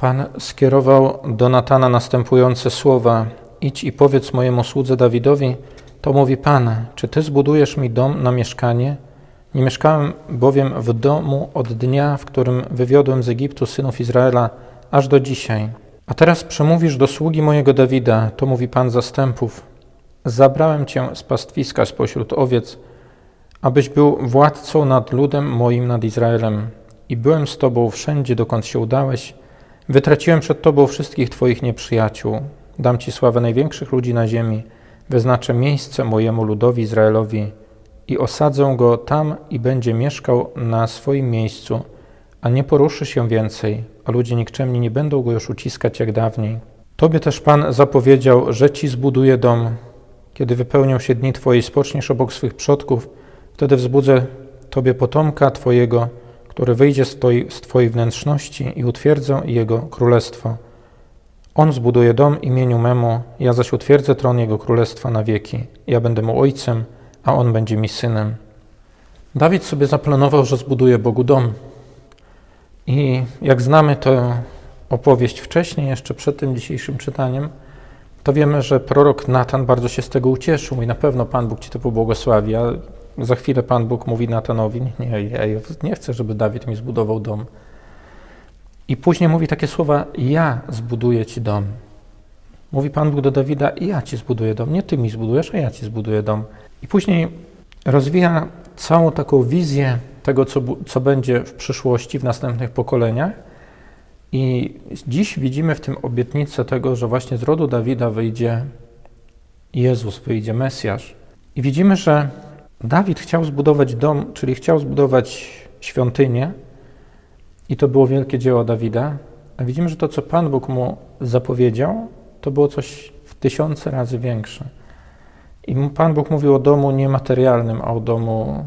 Pan skierował do Natana następujące słowa: Idź i powiedz mojemu słudze Dawidowi, to mówi Pan, czy ty zbudujesz mi dom na mieszkanie? Nie mieszkałem bowiem w domu od dnia, w którym wywiodłem z Egiptu synów Izraela, aż do dzisiaj. A teraz przemówisz do sługi mojego Dawida, to mówi Pan zastępów. Zabrałem cię z pastwiska spośród owiec, abyś był władcą nad ludem moim, nad Izraelem. I byłem z tobą wszędzie, dokąd się udałeś. Wytraciłem przed tobą wszystkich twoich nieprzyjaciół. Dam ci sławę największych ludzi na ziemi. Wyznaczę miejsce mojemu ludowi Izraelowi i osadzę go tam i będzie mieszkał na swoim miejscu, a nie poruszy się więcej, a ludzie nikczemni nie będą go już uciskać jak dawniej. Tobie też Pan zapowiedział, że ci zbuduję dom. Kiedy wypełnią się dni Twoje i spoczniesz obok swych przodków, wtedy wzbudzę Tobie potomka Twojego, który wyjdzie z Twojej, z twojej wnętrzności i utwierdzę Jego królestwo. On zbuduje dom imieniu memu, ja zaś utwierdzę tron Jego królestwa na wieki. Ja będę mu ojcem, a on będzie mi synem. Dawid sobie zaplanował, że zbuduje Bogu dom. I jak znamy tę opowieść wcześniej, jeszcze przed tym dzisiejszym czytaniem, to wiemy, że prorok Natan bardzo się z tego ucieszył i na pewno Pan Bóg Ci to pobłogosławi. A za chwilę Pan Bóg mówi Natanowi, nie, ja nie chcę, żeby Dawid mi zbudował dom. I później mówi takie słowa, ja zbuduję Ci dom. Mówi Pan Bóg do Dawida, ja Ci zbuduję dom, nie Ty mi zbudujesz, a ja Ci zbuduję dom. I później rozwija całą taką wizję tego, co, co będzie w przyszłości, w następnych pokoleniach. I dziś widzimy w tym obietnicę tego, że właśnie z rodu Dawida wyjdzie Jezus, wyjdzie Mesjasz. I widzimy, że Dawid chciał zbudować dom, czyli chciał zbudować świątynię, i to było wielkie dzieło Dawida. A widzimy, że to, co Pan Bóg mu zapowiedział, to było coś w tysiące razy większe. I Pan Bóg mówił o domu niematerialnym, a o domu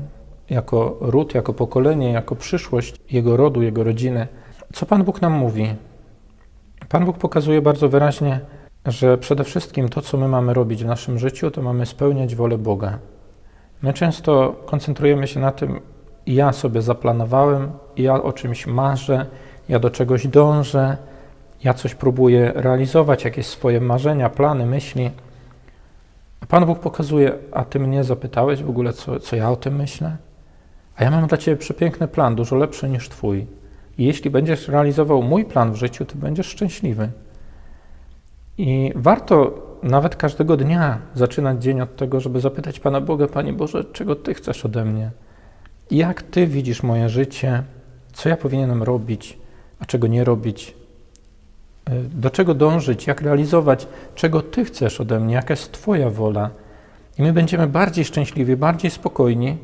jako ród, jako pokolenie, jako przyszłość jego rodu, jego rodziny. Co Pan Bóg nam mówi? Pan Bóg pokazuje bardzo wyraźnie, że przede wszystkim to, co my mamy robić w naszym życiu, to mamy spełniać wolę Boga. My często koncentrujemy się na tym, ja sobie zaplanowałem, ja o czymś marzę, ja do czegoś dążę, ja coś próbuję realizować, jakieś swoje marzenia, plany, myśli. A Pan Bóg pokazuje, a Ty mnie zapytałeś w ogóle, co, co ja o tym myślę? A ja mam dla Ciebie przepiękny plan, dużo lepszy niż Twój. I jeśli będziesz realizował mój plan w życiu, to będziesz szczęśliwy. I warto nawet każdego dnia zaczynać dzień od tego, żeby zapytać Pana Boga, Panie Boże, czego Ty chcesz ode mnie? Jak Ty widzisz moje życie? Co ja powinienem robić, a czego nie robić? Do czego dążyć? Jak realizować? Czego Ty chcesz ode mnie? Jaka jest Twoja wola? I my będziemy bardziej szczęśliwi, bardziej spokojni,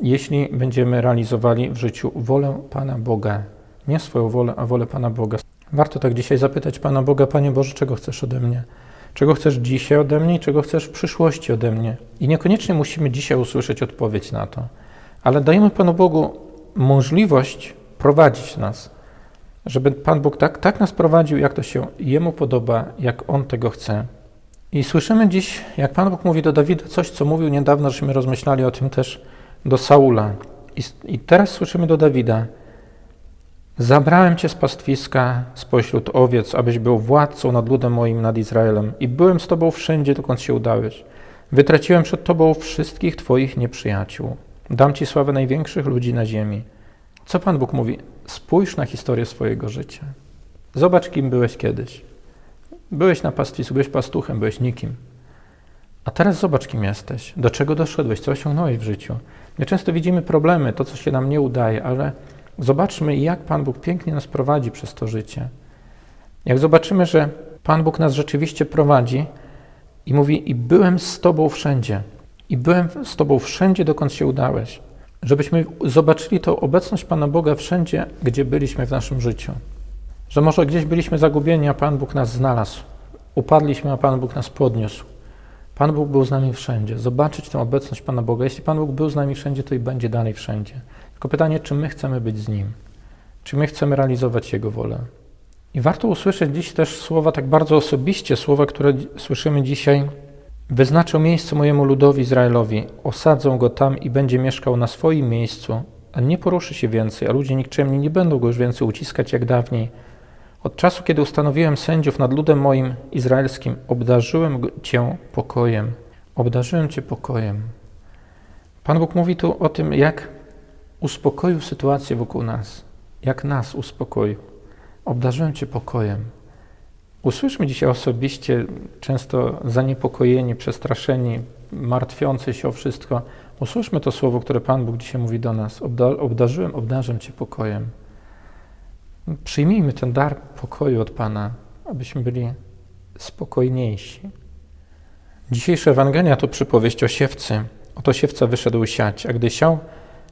jeśli będziemy realizowali w życiu wolę Pana Boga. Nie swoją wolę, a wolę Pana Boga. Warto tak dzisiaj zapytać Pana Boga, Panie Boże, czego chcesz ode mnie? Czego chcesz dzisiaj ode mnie i czego chcesz w przyszłości ode mnie? I niekoniecznie musimy dzisiaj usłyszeć odpowiedź na to, ale dajemy Panu Bogu możliwość prowadzić nas, żeby Pan Bóg tak, tak nas prowadził, jak to się Jemu podoba, jak On tego chce. I słyszymy dziś, jak Pan Bóg mówi do Dawida coś, co mówił niedawno, żeśmy rozmyślali o tym też do Saula. I, I, teraz słyszymy do Dawida: Zabrałem cię z pastwiska spośród owiec, abyś był władcą nad ludem moim, nad Izraelem, i byłem z tobą wszędzie, dokąd się udałeś. Wytraciłem przed tobą wszystkich twoich nieprzyjaciół. Dam ci sławę największych ludzi na ziemi. Co Pan Bóg mówi? Spójrz na historię swojego życia. Zobacz, kim byłeś kiedyś. Byłeś na pastwisku, byłeś pastuchem, byłeś nikim. A teraz zobacz, kim jesteś, do czego doszedłeś, co osiągnąłeś w życiu. My często widzimy problemy, to, co się nam nie udaje, ale zobaczmy, jak Pan Bóg pięknie nas prowadzi przez to życie. Jak zobaczymy, że Pan Bóg nas rzeczywiście prowadzi i mówi: I byłem z Tobą wszędzie, i byłem z Tobą wszędzie, dokąd się udałeś. Żebyśmy zobaczyli tą obecność Pana Boga wszędzie, gdzie byliśmy w naszym życiu. Że może gdzieś byliśmy zagubieni, a Pan Bóg nas znalazł. Upadliśmy, a Pan Bóg nas podniósł. Pan Bóg był z nami wszędzie. Zobaczyć tę obecność Pana Boga. Jeśli Pan Bóg był z nami wszędzie, to i będzie dalej wszędzie. Tylko pytanie, czy my chcemy być z Nim? Czy my chcemy realizować Jego wolę? I warto usłyszeć dziś też słowa tak bardzo osobiście, słowa, które słyszymy dzisiaj. Wyznaczę miejsce mojemu ludowi Izraelowi, osadzą go tam i będzie mieszkał na swoim miejscu, a nie poruszy się więcej, a ludzie nikczemni nie będą go już więcej uciskać jak dawniej. Od czasu, kiedy ustanowiłem sędziów nad ludem moim izraelskim, obdarzyłem Cię pokojem. Obdarzyłem Cię pokojem. Pan Bóg mówi tu o tym, jak uspokoił sytuację wokół nas, jak nas uspokoił. Obdarzyłem Cię pokojem. Usłyszmy dzisiaj osobiście, często zaniepokojeni, przestraszeni, martwiący się o wszystko. Usłyszmy to słowo, które Pan Bóg dzisiaj mówi do nas. Obda- obdarzyłem, obdarzę Cię pokojem. Przyjmijmy ten dar pokoju od Pana, abyśmy byli spokojniejsi. Dzisiejsza Ewangelia to przypowieść o siewcy. Oto siewca wyszedł siać, a gdy siał,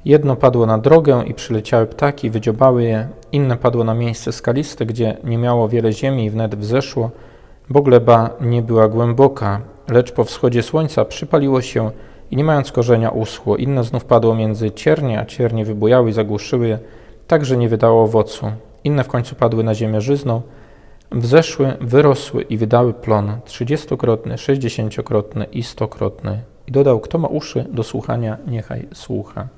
jedno padło na drogę i przyleciały ptaki, wydziobały je, inne padło na miejsce skaliste, gdzie nie miało wiele ziemi i wnet wzeszło, bo gleba nie była głęboka, lecz po wschodzie słońca przypaliło się i nie mając korzenia uschło. Inne znów padło między ciernie, a ciernie wybujały i zagłuszyły je, tak że nie wydało owocu. Inne w końcu padły na ziemię żyzną, wzeszły, wyrosły i wydały plon trzydziestokrotny, sześćdziesięciokrotny i stokrotny. I dodał, kto ma uszy do słuchania, niechaj słucha.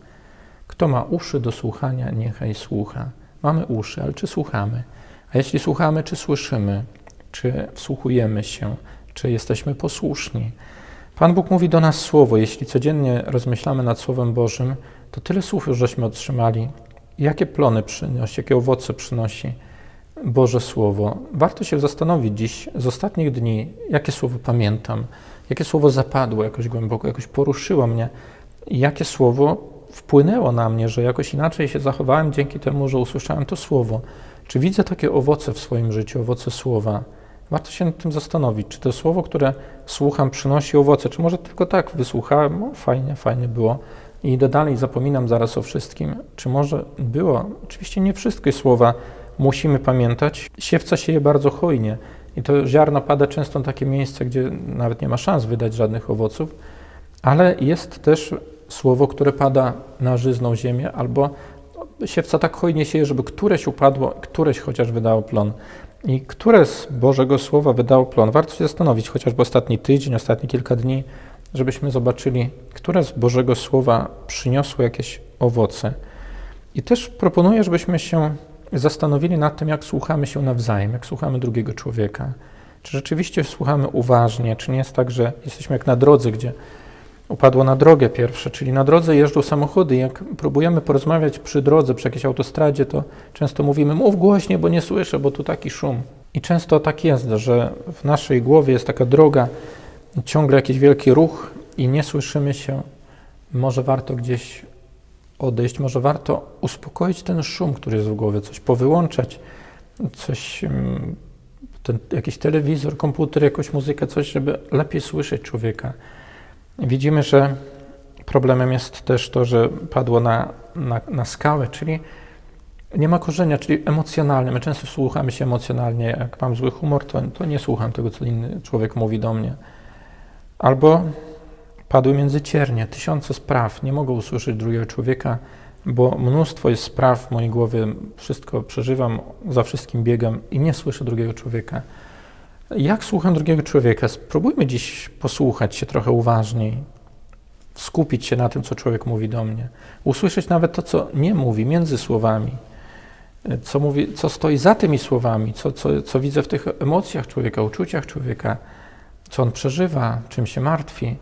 Kto ma uszy do słuchania, niechaj słucha. Mamy uszy, ale czy słuchamy? A jeśli słuchamy, czy słyszymy? Czy wsłuchujemy się? Czy jesteśmy posłuszni? Pan Bóg mówi do nas słowo. Jeśli codziennie rozmyślamy nad Słowem Bożym, to tyle słów już żeśmy otrzymali. Jakie plony przynosi, jakie owoce przynosi Boże Słowo. Warto się zastanowić dziś z ostatnich dni, jakie słowo pamiętam, jakie słowo zapadło jakoś głęboko, jakoś poruszyło mnie, jakie słowo wpłynęło na mnie, że jakoś inaczej się zachowałem dzięki temu, że usłyszałem to słowo. Czy widzę takie owoce w swoim życiu, owoce słowa? Warto się nad tym zastanowić, czy to słowo, które słucham, przynosi owoce, czy może tylko tak wysłuchałem, no fajnie, fajnie było i idę dalej zapominam zaraz o wszystkim. Czy może było? Oczywiście nie wszystkie słowa musimy pamiętać. Siewca sieje bardzo hojnie i to ziarno pada często na takie miejsce, gdzie nawet nie ma szans wydać żadnych owoców, ale jest też słowo, które pada na żyzną ziemię, albo siewca tak hojnie sieje, żeby któreś upadło, któreś chociaż wydało plon. I które z Bożego Słowa wydało plon? Warto się zastanowić, chociażby ostatni tydzień, ostatnie kilka dni, żebyśmy zobaczyli, które z Bożego Słowa przyniosło jakieś owoce. I też proponuję, żebyśmy się zastanowili nad tym, jak słuchamy się nawzajem, jak słuchamy drugiego człowieka. Czy rzeczywiście słuchamy uważnie, czy nie jest tak, że jesteśmy jak na drodze, gdzie upadło na drogę pierwsze, czyli na drodze jeżdżą samochody. Jak próbujemy porozmawiać przy drodze, przy jakiejś autostradzie, to często mówimy, mów głośniej, bo nie słyszę, bo tu taki szum. I często tak jest, że w naszej głowie jest taka droga, ciągle jakiś wielki ruch i nie słyszymy się. Może warto gdzieś odejść, może warto uspokoić ten szum, który jest w głowie, coś powyłączać, coś, mm, ten, jakiś telewizor, komputer, jakąś muzykę, coś, żeby lepiej słyszeć człowieka. Widzimy, że problemem jest też to, że padło na, na, na skałę, czyli nie ma korzenia, czyli emocjonalne. My często słuchamy się emocjonalnie. Jak mam zły humor, to, to nie słucham tego, co inny człowiek mówi do mnie. Albo padły między ciernie, tysiące spraw. Nie mogę usłyszeć drugiego człowieka, bo mnóstwo jest spraw w mojej głowie, wszystko przeżywam, za wszystkim biegam i nie słyszę drugiego człowieka. Jak słucham drugiego człowieka? Spróbujmy dziś posłuchać się trochę uważniej, skupić się na tym, co człowiek mówi do mnie, usłyszeć nawet to, co nie mówi między słowami, co, mówi, co stoi za tymi słowami, co, co, co widzę w tych emocjach człowieka, uczuciach człowieka, co on przeżywa, czym się martwi,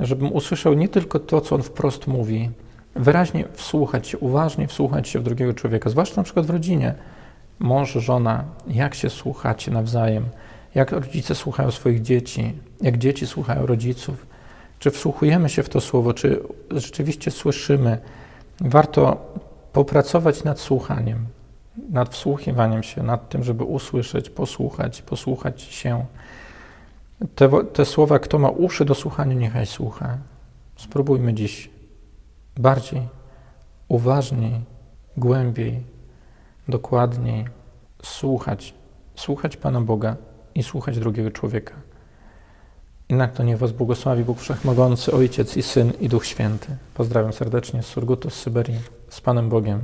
żebym usłyszał nie tylko to, co on wprost mówi, wyraźnie wsłuchać się, uważnie wsłuchać się w drugiego człowieka, zwłaszcza na przykład w rodzinie. Mąż, żona, jak się słuchacie nawzajem, jak rodzice słuchają swoich dzieci, jak dzieci słuchają rodziców. Czy wsłuchujemy się w to słowo, czy rzeczywiście słyszymy? Warto popracować nad słuchaniem, nad wsłuchiwaniem się, nad tym, żeby usłyszeć, posłuchać, posłuchać się. Te, te słowa, kto ma uszy do słuchania, niechaj słucha. Spróbujmy dziś bardziej, uważniej, głębiej, dokładniej słuchać, słuchać Pana Boga i słuchać drugiego człowieka. Inak to niech Was błogosławi Bóg Wszechmogący, Ojciec i Syn i Duch Święty. Pozdrawiam serdecznie z Surgutu z Syberii, z Panem Bogiem.